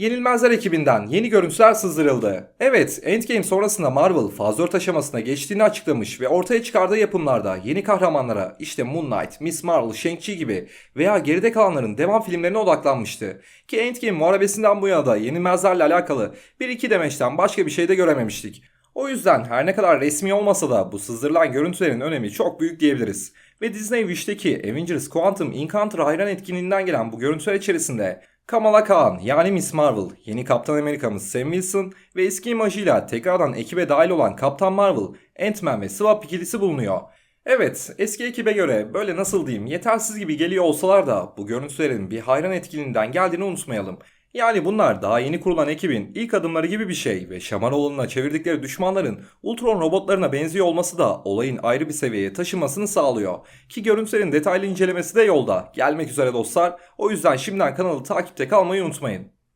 Yenilmezler ekibinden yeni görüntüler sızdırıldı. Evet, Endgame sonrasında Marvel faz 4 aşamasına geçtiğini açıklamış ve ortaya çıkardığı yapımlarda yeni kahramanlara işte Moon Knight, Miss Marvel, Shang-Chi gibi veya geride kalanların devam filmlerine odaklanmıştı. Ki Endgame muharebesinden bu yana da yenilmezlerle alakalı bir iki demeçten başka bir şey de görememiştik. O yüzden her ne kadar resmi olmasa da bu sızdırılan görüntülerin önemi çok büyük diyebiliriz. Ve Disney Wish'teki Avengers Quantum Encounter hayran etkinliğinden gelen bu görüntüler içerisinde Kamala Khan yani Miss Marvel, yeni Kaptan Amerika'mız Sam Wilson ve eski imajıyla tekrardan ekibe dahil olan Kaptan Marvel, Ant-Man ve Swap ikilisi bulunuyor. Evet, eski ekibe göre böyle nasıl diyeyim yetersiz gibi geliyor olsalar da bu görüntülerin bir hayran etkinliğinden geldiğini unutmayalım. Yani bunlar daha yeni kurulan ekibin ilk adımları gibi bir şey ve Şamanoğlu'na çevirdikleri düşmanların Ultron robotlarına benziyor olması da olayın ayrı bir seviyeye taşımasını sağlıyor. Ki görüntülerin detaylı incelemesi de yolda. Gelmek üzere dostlar. O yüzden şimdiden kanalı takipte kalmayı unutmayın.